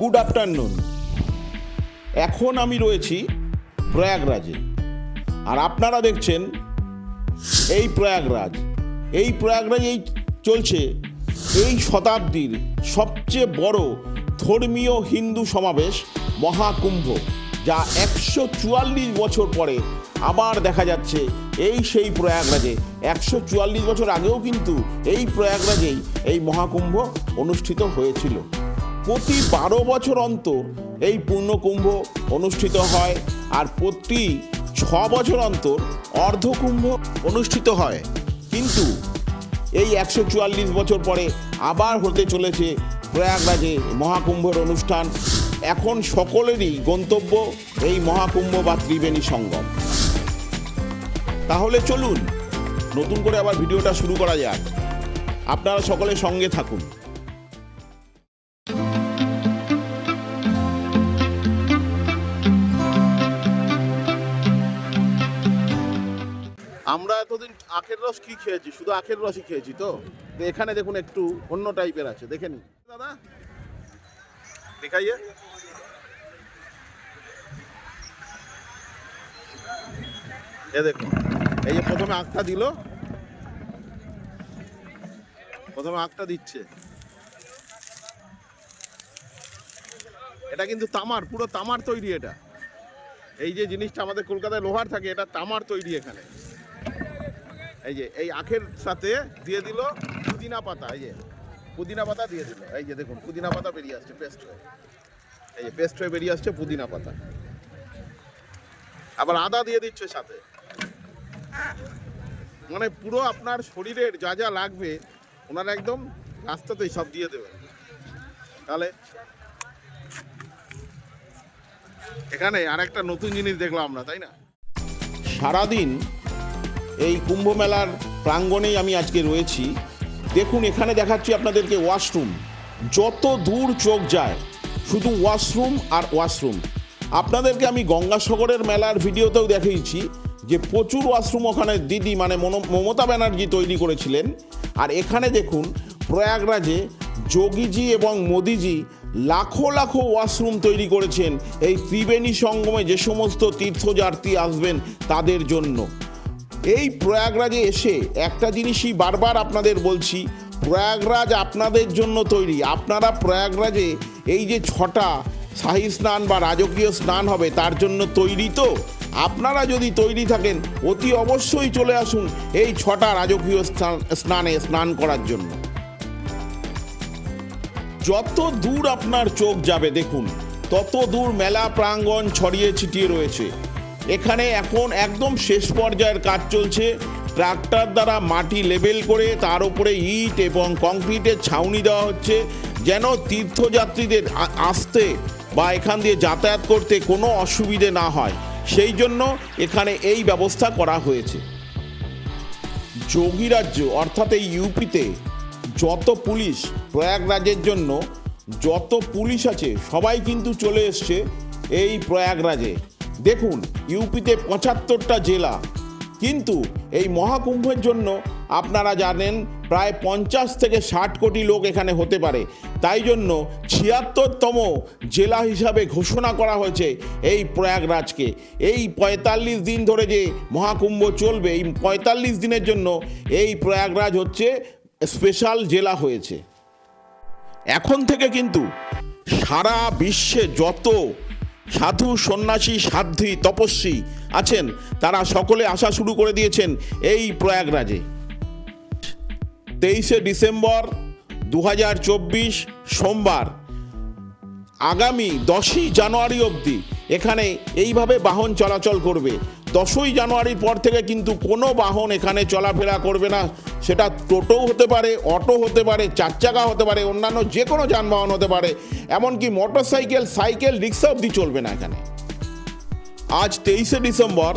Good afternoon এখন আমি রয়েছি প্রয়াগরাজে। আর আপনারা দেখছেন এই প্রয়াগরাজ। এই প্রয়াগরাজেই চলছে এই শতাব্দীর সবচেয়ে বড় ধর্মীয় হিন্দু সমাবেশ মহাকুম্ভ, যা একশো চুয়াল্লিশ বছর পরে আবার দেখা যাচ্ছে এই সেই প্রয়াগরাজে। একশো চুয়াল্লিশ বছর আগেও কিন্তু এই প্রয়াগরাজেই এই মহাকুম্ভ অনুষ্ঠিত হয়েছিল। প্রতি বারো বছর অন্তর এই পূর্ণকুম্ভ অনুষ্ঠিত হয় আর প্রতি ছ বছর অন্তর অর্ধকুম্ভ অনুষ্ঠিত হয়। কিন্তু এই একশো চুয়াল্লিশ বছর পরে আবার হতে চলেছে প্রয়াগরাজে মহাকুম্ভের অনুষ্ঠান। এখন সকলেরই গন্তব্য এই মহাকুম্ভ বা ত্রিবেণী সঙ্গম। তাহলে চলুন, নতুন করে আবার ভিডিওটা শুরু করা যাক। আপনারা সকলে সঙ্গে থাকুন। আমরা এতদিন আখের রস কি খেয়েছি? শুধু আখের রসই খেয়েছি তো? এখানে দেখুন একটু অন্য টাইপের আছে, দেখে নিন। দাদা? দেখাইয়ে। এ দেখুন, এই যে প্রথমে আখটা দিল। প্রথমে আখটা দিচ্ছে। এটা কিন্তু তামার, পুরো তামার তৈরি এটা। এই যে জিনিসটা আমাদের কলকাতায় লোহার থাকে, এটা তামার তৈরি এখানে। এই যে, এই আখের সাথে দিয়ে দিল পুদিনা পাতা, এই যে, পুদিনা পাতা দিয়ে দিল। এই যে দেখুন, পুদিনা পাতা বেরিয়ে আসছে পেস্ট হয়ে। এই যে পেস্ট হয়ে বেরিয়ে আসছে পুদিনা পাতা। আবার আদা দিয়ে দিচ্ছে সাথে। মানে পুরো আপনার শরীরের যা যা লাগবে, ওনারা একদম রাস্তাতেই সব দিয়ে দেবেন। তাহলে এখানে আর একটা নতুন জিনিস দেখলাম আমরা, তাই না? সারাদিন এই কুম্ভ মেলার প্রাঙ্গণেই আমি আজকে রয়েছি। দেখুন, এখানে দেখাচ্ছি আপনাদেরকে ওয়াশরুম। যত দূর চোখ যায়, শুধু ওয়াশরুম আর ওয়াশরুম। আপনাদেরকে আমি গঙ্গাসাগরের মেলার ভিডিওতেও দেখিয়েছি যে প্রচুর ওয়াশরুম ওখানে দিদি মানে মমতা ব্যানার্জি তৈরি করেছিলেন। আর এখানে দেখুন, প্রয়াগরাজে যোগীজি এবং মোদিজি লাখো লাখো ওয়াশরুম তৈরি করেছেন। এই ত্রিবেণী সঙ্গমে যে সমস্ত তীর্থযাত্রী আসবেন তাদের জন্য। এই প্রয়াগরাজে এসে একটা জিনিসই বারবার আপনাদের বলছি, প্রয়াগরাজ আপনাদের জন্য তৈরি। আপনারা প্রয়াগরাজে এই যে ছটা শাহী স্নান বা রাজকীয় স্নান হবে তার জন্য তৈরি তো? আপনারা যদি তৈরি থাকেন, অতি অবশ্যই চলে আসুন এই ছটা রাজকীয় স্নান- স্নানে স্নান করার জন্য। যত দূর আপনার চোখ যাবে, দেখুন, তত দূর মেলা প্রাঙ্গণ ছড়িয়ে ছিটিয়ে রয়েছে। এখানে এখন একদম শেষ পর্যায়ের কাজ চলছে। ট্রাক্টর দ্বারা মাটি লেবেল করে তার উপরে ইট এবং কংক্রিটের ছাউনি দেওয়া হচ্ছে, যেন তীর্থযাত্রীদের আসতে বা এখান দিয়ে যাতায়াত করতে কোনো অসুবিধে না হয়। সেই জন্য এখানে এই ব্যবস্থা করা হয়েছে। যোগী রাজ্য, অর্থাৎ এই ইউপিতে যত পুলিশ প্রয়াগরাজের জন্য, যত পুলিশ আছে, সবাই কিন্তু চলে এসছে এই প্রয়াগরাজে। দেখুন, ইউপিতে পঁচাত্তরটা জেলা। কিন্তু এই মহাকুম্ভের জন্য আপনারা জানেন, প্রায় পঞ্চাশ থেকে ষাট কোটি লোক এখানে হতে পারে। তাই জন্য ছিয়াত্তরতম জেলা হিসাবে ঘোষণা করা হয়েছে এই প্রয়াগরাজকে। এই পঁয়তাল্লিশ দিন ধরে যে মহাকুম্ভ চলবে, এই পঁয়তাল্লিশ দিনের জন্য এই প্রয়াগরাজ হচ্ছে স্পেশাল জেলা হয়েছে। এখন থেকে কিন্তু সারা বিশ্বে যত সাধু সন্ন্যাসী, সাধ্বী, তপস্বী আছেন। তারা সকলে আসা শুরু করে দিয়েছেন এই প্রয়াগরাজে। তেইশে ডিসেম্বর দু হাজার চব্বিশ সোমবার, আগামী দশই জানুয়ারি অবধি এখানে এইভাবে বাহন চলাচল করবে। দশই জানুয়ারির পর থেকে কিন্তু কোনো বাহন এখানে চলাফেরা করবে না। সেটা টোটোও হতে পারে, অটো হতে পারে চার চাকা হতে পারে, অন্যান্য যে কোনো যানবাহন হতে পারে। এমনকি মোটর সাইকেল সাইকেল, রিক্সা অবধি চলবে না এখানে। আজ তেইশে ডিসেম্বর,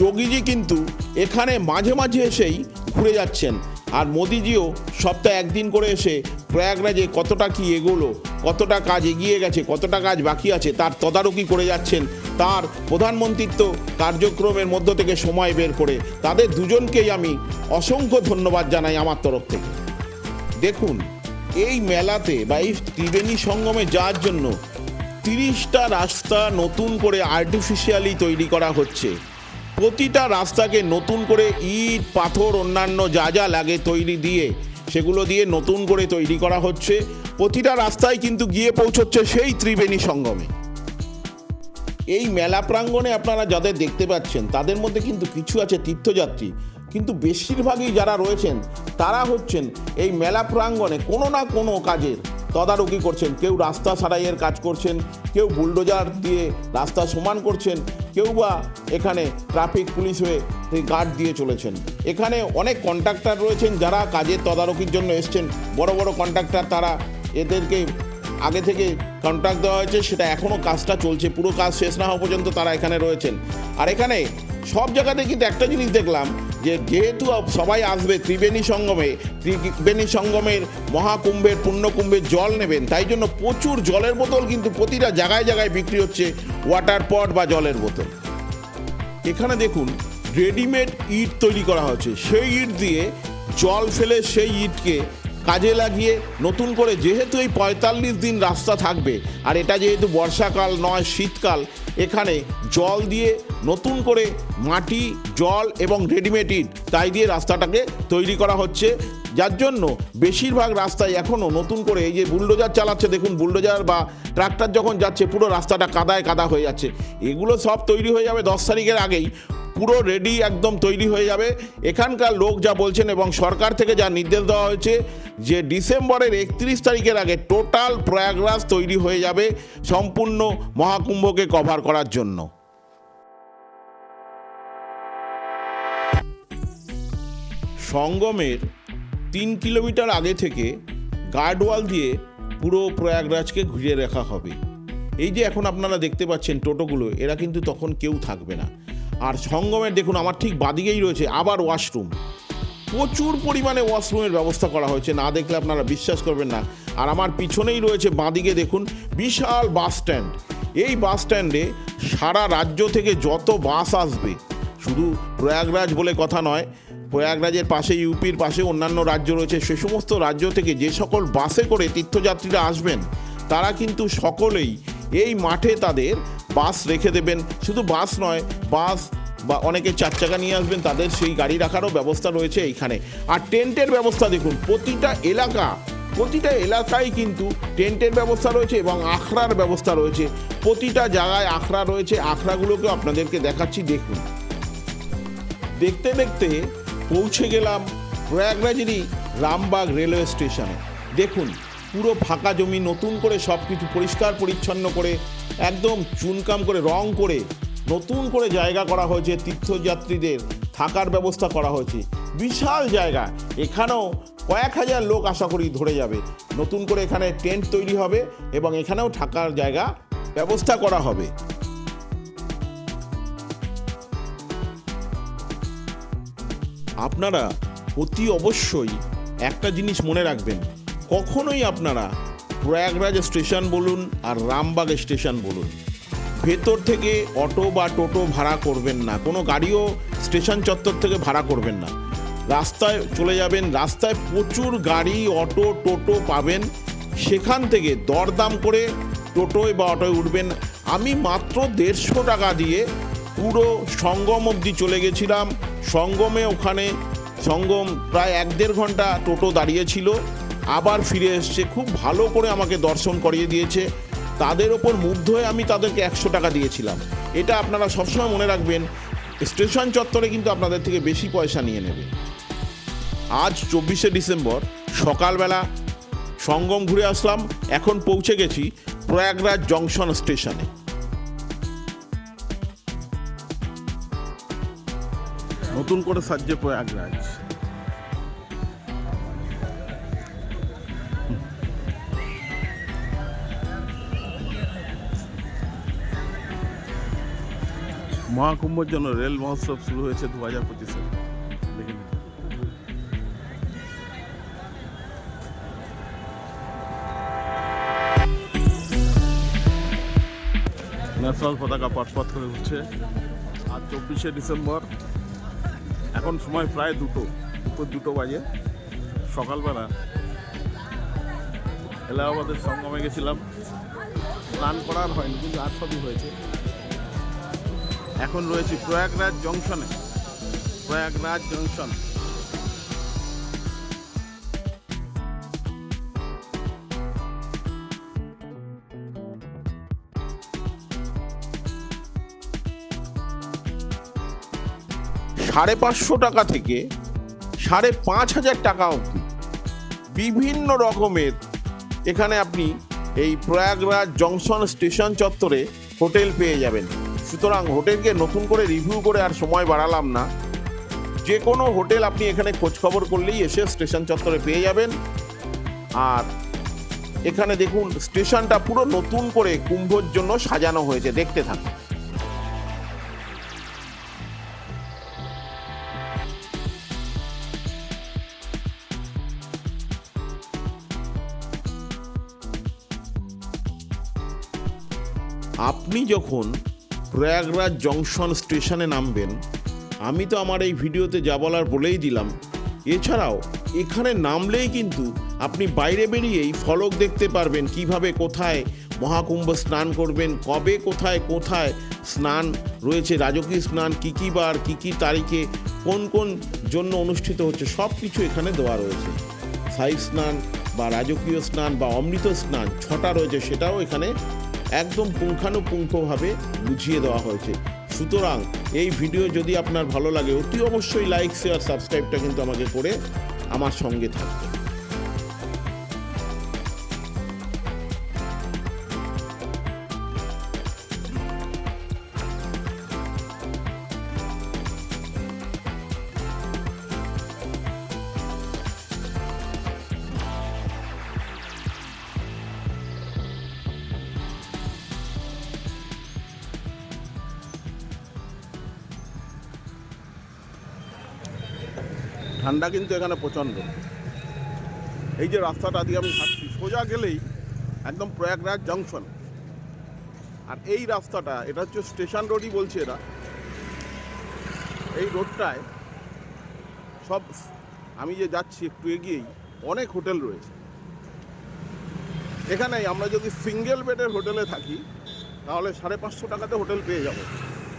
যোগীজি কিন্তু এখানে মাঝে মাঝে এসেই ঘুরে যাচ্ছেন। আর মোদিজিও সপ্তাহে একদিন করে এসে প্রয়াগরাজে কতটা কি এগোলো, কতটা কাজ এগিয়ে গেছে, কতটা কাজ বাকি আছে, তার তদারকি করে যাচ্ছেন তার প্রধানমন্ত্রিত্ব কার্যক্রমের মধ্য থেকে সময় বের করে। তাদের দুজনকেই আমি অসংখ্য ধন্যবাদ জানাই আমার তরফ থেকে। দেখুন, এই মেলাতে বা এই ত্রিবেণী সঙ্গমে যাওয়ার জন্য তিরিশটা রাস্তা নতুন করে আর্টিফিশিয়ালি তৈরি করা হচ্ছে। প্রতিটা রাস্তাকে নতুন করে ইট, পাথর, অন্যান্য যা যা লাগে তৈরি দিয়ে, সেগুলো দিয়ে নতুন করে তৈরি করা হচ্ছে। প্রতিটা রাস্তায় কিন্তু গিয়ে পৌঁছচ্ছে সেই ত্রিবেণী সঙ্গমে। এই মেলা প্রাঙ্গণে আপনারা যাদের দেখতে পাচ্ছেন, তাদের মধ্যে কিন্তু কিছু আছে তীর্থযাত্রী। কিন্তু বেশিরভাগই যারা রয়েছেন, তারা হচ্ছেন এই মেলা প্রাঙ্গণে কোনো না কোনো কাজের তদারকি করছেন। কেউ রাস্তা সারাইয়ের কাজ করছেন, কেউ বুলডোজার দিয়ে রাস্তা সমান করছেন, কেউ বা এখানে ট্রাফিক পুলিশ হয়ে গার্ড দিয়ে চলেছেন। এখানে অনেক কন্ট্রাক্টর রয়েছেন যারা কাজের তদারকির জন্য এসছেন। বড় বড় কন্ট্রাক্টর তারা এদেরকে আগে থেকে কন্ট্রাক্ট দেওয়া হয়েছে, সেটা এখনও কাজটা চলছে, পুরো কাজ শেষ না হওয়া পর্যন্ত তারা এখানে রয়েছেন। আর এখানে সব জায়গাতে কিন্তু একটা জিনিস দেখলাম, যে যেহেতু সবাই আসবে ত্রিবেণী সঙ্গমে, ত্রিবেণী সঙ্গমের মহাকুম্ভের, পুণ্যকুম্ভের জল নেবেন, তাই জন্য প্রচুর জলের বোতল কিন্তু প্রতিটা জায়গায় জায়গায় বিক্রি হচ্ছে ওয়াটার পট বা জলের বোতল। এখানে দেখুন রেডিমেড ইট তৈরি করা হচ্ছে সেই ইট দিয়ে জল ফেলে সেই ইটকে কাজে লাগিয়ে নতুন করে যেহেতু এই পঁয়তাল্লিশ দিন রাস্তা থাকবে, আর এটা যেহেতু বর্ষাকাল নয়, শীতকাল, এখানে জল দিয়ে নতুন করে মাটি, জল এবং রেডিমেড ইট, তাই দিয়ে রাস্তাটাকে তৈরি করা হচ্ছে। যার জন্য বেশিরভাগ রাস্তায় এখনও নতুন করে এই যে বুলডোজার চালাচ্ছে, দেখুন বুলডোজার বা ট্রাক্টর যখন যাচ্ছে, পুরো রাস্তাটা কাদায় কাদা হয়ে যাচ্ছে। এগুলো সব তৈরি হয়ে যাবে দশ তারিখের আগেই। পুরো রেডি একদম তৈরি হয়ে যাবে। এখানকার লোক যা বলছেন এবং সরকার থেকে যা নির্দেশ দেওয়া হয়েছে, যে ডিসেম্বরের একত্রিশ তারিখের আগে টোটাল প্রয়াগরাজ তৈরি হয়ে যাবে সম্পূর্ণ মহাকুম্ভকে কভার করার জন্য। সঙ্গমের তিন কিলোমিটার আগে থেকে গার্ডওয়াল দিয়ে পুরো প্রয়াগরাজকে ঘিরে রাখা হবে। এই যে এখন আপনারা দেখতে পাচ্ছেন টোটোগুলো, এরা কিন্তু তখন কেউ থাকবে না। আর সঙ্গমের দেখুন, আমার ঠিক বাদিকেই রয়েছে আবার ওয়াশরুম প্রচুর পরিমাণে ওয়াশরুমের ব্যবস্থা করা হয়েছে, না দেখলে আপনারা বিশ্বাস করবেন না। আর আমার পিছনেই রয়েছে বাঁদিকে দেখুন, বিশাল বাস স্ট্যান্ড এই বাস স্ট্যান্ডে সারা রাজ্য থেকে যত বাস আসবে, শুধু প্রয়াগরাজ বলে কথা নয়, প্রয়াগরাজের পাশে, ইউপির পাশে অন্যান্য রাজ্য রয়েছে, সে সমস্ত রাজ্য থেকে যে সকল বাসে করে তীর্থযাত্রীরা আসবেন, তারা কিন্তু সকলেই এই মাঠে তাদের বাস রেখে দেবেন। শুধু বাস নয়, বাস বা অনেকে চার চাকা নিয়ে আসবেন, তাদের সেই গাড়ি রাখারও ব্যবস্থা রয়েছে এইখানে। আর টেন্টের ব্যবস্থা দেখুন, প্রতিটা এলাকা, প্রতিটা এলাকায় কিন্তু টেন্টের ব্যবস্থা রয়েছে এবং আখড়ার ব্যবস্থা রয়েছে। প্রতিটা জায়গায় আখড়া রয়েছে, আখড়াগুলোকেও আপনাদেরকে দেখাচ্ছি, দেখুন। দেখতে দেখতে পৌঁছে গেলাম প্রয়াগরাজেরই রামবাগ রেলওয়ে স্টেশনে। দেখুন পুরো ফাঁকা জমি নতুন করে সব কিছু পরিষ্কার পরিচ্ছন্ন করে, একদম চুনকাম করে, রং করে, নতুন করে জায়গা করা হয়েছে, তীর্থযাত্রীদের থাকার ব্যবস্থা করা হয়েছে। বিশাল জায়গা। এখানেও কয়েক হাজার লোক আশা করি ধরে যাবে। নতুন করে এখানে টেন্ট তৈরি হবে এবং এখানেও থাকার জায়গা ব্যবস্থা করা হবে। আপনারা অতি অবশ্যই একটা জিনিস মনে রাখবেন। কখনোই আপনারা প্রয়াগরাজ স্টেশন বলুন আর রামবাগ স্টেশন বলুন, ভেতর থেকে অটো বা টোটো ভাড়া করবেন না, কোনো গাড়িও স্টেশন চত্বর থেকে ভাড়া করবেন না। রাস্তায় চলে যাবেন, রাস্তায় প্রচুর গাড়ি, অটো, টোটো পাবেন, সেখান থেকে দরদাম করে টোটোয় বা অটোয় উঠবেন। আমি মাত্র দেড়শো টাকা দিয়ে পুরো সঙ্গম অবধি চলে গেছিলাম। সঙ্গমে ওখানে সঙ্গম প্রায় এক দেড় ঘণ্টা টোটো দাঁড়িয়েছিল আবার ফিরে এসছে, খুব ভালো করে আমাকে দর্শন করিয়ে দিয়েছে। তাদের ওপর মুগ্ধ হয়ে আমি তাদেরকে একশো টাকা দিয়েছিলাম। এটা আপনারা সবসময় মনে রাখবেন, স্টেশন চত্বরে কিন্তু আপনাদের থেকে বেশি পয়সা নিয়ে নেবে। আজ চব্বিশে ডিসেম্বর, সকালবেলা সঙ্গম ঘুরে আসলাম, এখন পৌঁছে গেছি প্রয়াগরাজ জংশন স্টেশনে। নতুন করে সাজছে প্রয়াগরাজ। মহাকুম্ভের জন্য রেল মহোৎসব শুরু হয়েছে দু হাজার পঁচিশে। ন্যাশনাল পতাকা পথপথ করে উঠছে। আর চব্বিশে ডিসেম্বর। এখন সময় প্রায় দুটো, দুপুর দুটো বাজে। সকালবেলা এলাহাবাদের সঙ্গমে গেছিলাম। স্নান করার হয়নি, কিন্তু আর সবই হয়েছে। এখন রয়েছে প্রয়াগরাজ জংশনে। প্রয়াগরাজ জংশন। সাড়ে পাঁচশো টাকা থেকে সাড়ে পাঁচ হাজার টাকা অবধি। বিভিন্ন রকমের এখানে আপনি এই প্রয়াগরাজ জংশন স্টেশন চত্বরে হোটেল পেয়ে যাবেন। সুতরাং হোটেলকে নতুন করে রিভিউ করে আর সময় বাড়ালাম না। যে কোনো হোটেল আপনি এখানে খোঁজখবর করলেই এসে স্টেশন চত্বরে পেয়ে যাবেন। আর এখানে দেখুন, স্টেশনটা পুরো নতুন করে কুম্ভর জন্য সাজানো হয়েছে। দেখতে থাকুন। আপনি যখন প্রয়াগরাজ জংশন স্টেশনে নামবেন। আমি তো আমার এই ভিডিওতে যা বলার বলেই দিলাম। এছাড়াও, এখানে নামলেই কিন্তু আপনি বাইরে বেরিয়েই ফলক দেখতে পারবেন কীভাবে কোথায় মহাকুম্ভ স্নান করবেন, কবে কোথায় কোথায় স্নান রয়েছে, রাজকীয় স্নান কী কী বার, কী কী তারিখে, কোন কোন জন্য অনুষ্ঠিত হচ্ছে সব কিছু এখানে দেওয়া রয়েছে। সাই স্নান বা রাজকীয় স্নান বা অমৃত স্নান, ছটা রয়েছে সেটাও এখানে একদম পুঙ্খানুপুঙ্খভাবে বুঝিয়ে দেওয়া হয়েছে। সুতরাং এই ভিডিও যদি আপনার ভালো লাগে, অতি অবশ্যই লাইক শেয়ার সাবস্ক্রাইবটা কিন্তু আমাকে করে আমার সঙ্গে থাকবে ঠান্ডা কিন্তু এখানে প্রচণ্ড। এই যে রাস্তাটা দিয়ে আমি হাঁটছি, সোজা গেলেই একদম প্রয়াগরাজ জংশন আর এই রাস্তাটা, এটা হচ্ছে স্টেশন রোডই বলছে এরা। এই রোডটায় সব আমি যে যাচ্ছি একটু এগিয়েই, অনেক হোটেল রয়েছে। এখানে আমরা যদি সিঙ্গেল বেডের হোটেলে থাকি, তাহলে সাড়ে পাঁচশো টাকাতে হোটেল পেয়ে যাব।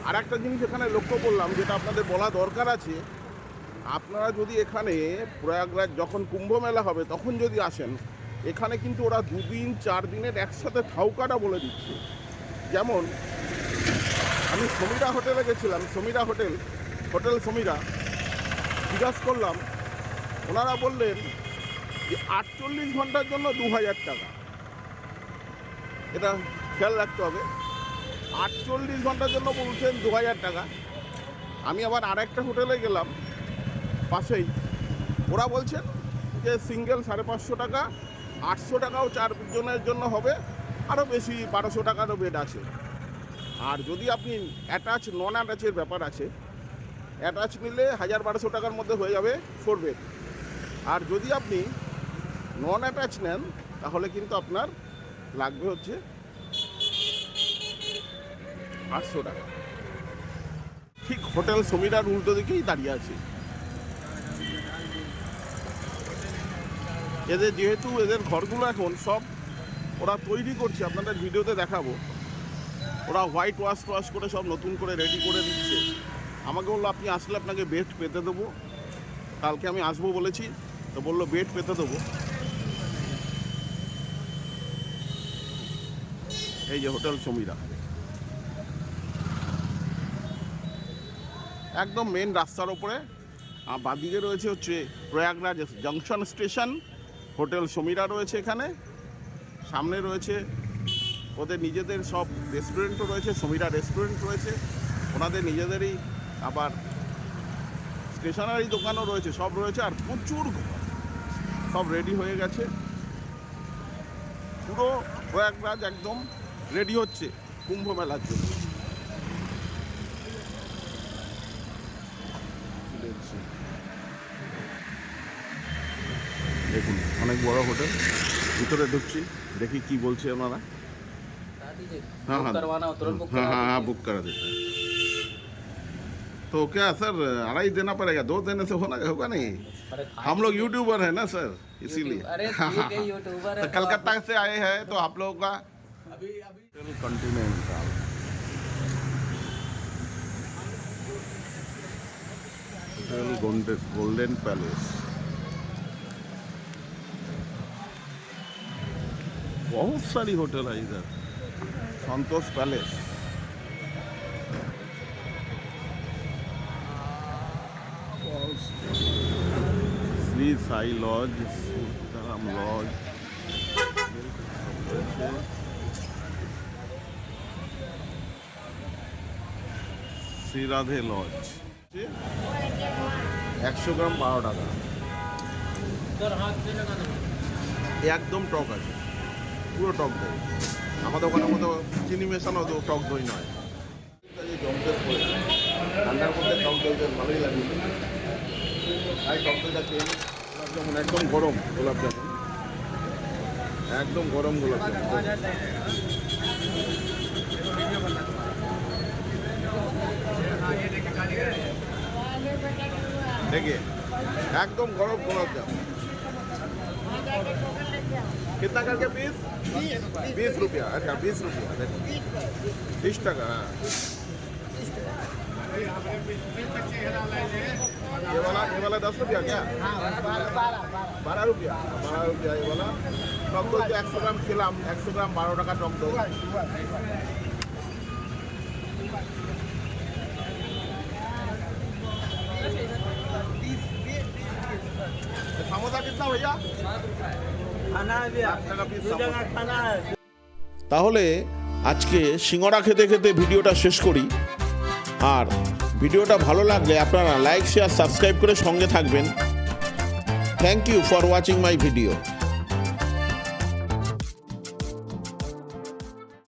আর একটা জিনিস এখানে লক্ষ্য করলাম, যেটা আপনাদের বলা দরকার আছে আপনারা যদি এখানে প্রয়াগরাজ যখন কুম্ভ মেলা হবে, তখন যদি আসেন, এখানে কিন্তু ওরা দুদিন চার দিনের একসাথে ঠাউকাটা বলে দিচ্ছে। যেমন, আমি সমীরা হোটেলে গেছিলাম, সমীরা হোটেল হোটেল সমীরা। জিজ্ঞাসা করলাম, ওনারা বললেন যে আটচল্লিশ ঘণ্টার জন্য দু হাজার টাকা। এটা খেয়াল রাখতে হবে। আটচল্লিশ ঘণ্টার জন্য বলছেন দু হাজার টাকা। আমি আবার আরেকটা হোটেলে গেলাম পাশেই। ওরা বলছেন যে সিঙ্গেল সাড়ে পাঁচশো টাকা, আটশো টাকাও চারজনের জন্য হবে, আরও বেশি বারোশো টাকারও বেড আছে। আর যদি আপনি অ্যাটাচ নন অ্যাটাচের ব্যাপার আছে অ্যাটাচ নিলে হাজার বারোশো টাকার মধ্যে হয়ে যাবে ফোর বেড আর যদি আপনি নন অ্যাটাচ নেন, তাহলে কিন্তু আপনার লাগবে হচ্ছে আটশো টাকা। ঠিক হোটেল সমীরার উল্টো দিকেই দাঁড়িয়ে আছে। এদের যেহেতু এদের ঘরগুলো এখন সব ওরা তৈরি করছে, আপনাদের ভিডিওতে দেখাবো। ওরা হোয়াইট ওয়াশ ওয়াশ করে সব নতুন করে রেডি করে দিচ্ছে। আমাকে বলল, আপনি আসলে আপনাকে বেড পেতে দেবো। কালকে আমি আসব বলেছি, তো বলল বেড পেতে দেবো। এই যে হোটেল সমীরা। একদম মেন রাস্তার ওপরে। আর বাদিকে রয়েছে হচ্ছে Prayagraj junction station hotel Samira রয়েছে এখানে। সামনে রয়েছে ওদের নিজেদের সব রেস্টুরেন্টও রয়েছে, সমীরা রেস্টুরেন্ট রয়েছে। ওনাদের নিজেদেরই আবার স্টেশনারি দোকানও রয়েছে, সব রয়েছে আর প্রচুর। সব রেডি হয়ে গেছে। পুরো প্রয়াগরাজ একদম রেডি হচ্ছে কুম্ভ মেলার জন্য। অনেক বড় হোটেল ভিতরে ঢুকছি দেখি কি বলছে ওনারা बता दीजिए हाँ, बुक हाँ। करवाना हो तुरंत बुक हाँ करा हाँ हाँ दीजिए। बुक करा देता है तो क्या सर अढ़ाई देना पड़ेगा दो देने से होना होगा नहीं अरे खाए हम लोग यूट्यूबर है ना सर इसीलिए YouTube- अरे ठीक है यूट्यूबर है तो कलकत्ता से आए हैं तो आप लोगों का continental hotel golden golden palace बहुत सारी होटल है इधर Santosh palace Sri Sai lodge Sitaram lodge Shriradhe lodge একশো গ্রাম বারো টাকা একদম টক আছে পুরো টক দই। আমাদের ওখানে মতো চিনি মেশানো তো টক দই নয়। জমকেশ করে ঠান্ডার মধ্যে টক ভালোই লাগে। তাই একদম গরম গোলাপজামুন একদম গরম দেখে, একদম গরম গোলাপজামুন कितना करके पीस बीस रुपया अच्छा बीस रुपया देखो तीस टका हाँ। ये वाला ये वाला दस रुपया क्या बारह रुपया बारह रुपया ये वाला টক দই তো একশো গ্রাম খেলাম একশো গ্রাম বারো টাকা টক দই समोसा कितना भैया তাহলে আজকে সিঙ্গড়া খেতে খেতে ভিডিওটা শেষ করি। আর ভিডিওটা ভালো লাগলে আপনারা লাইক শেয়ার সাবস্ক্রাইব করে সঙ্গে থাকবেন। Thank you for watching my video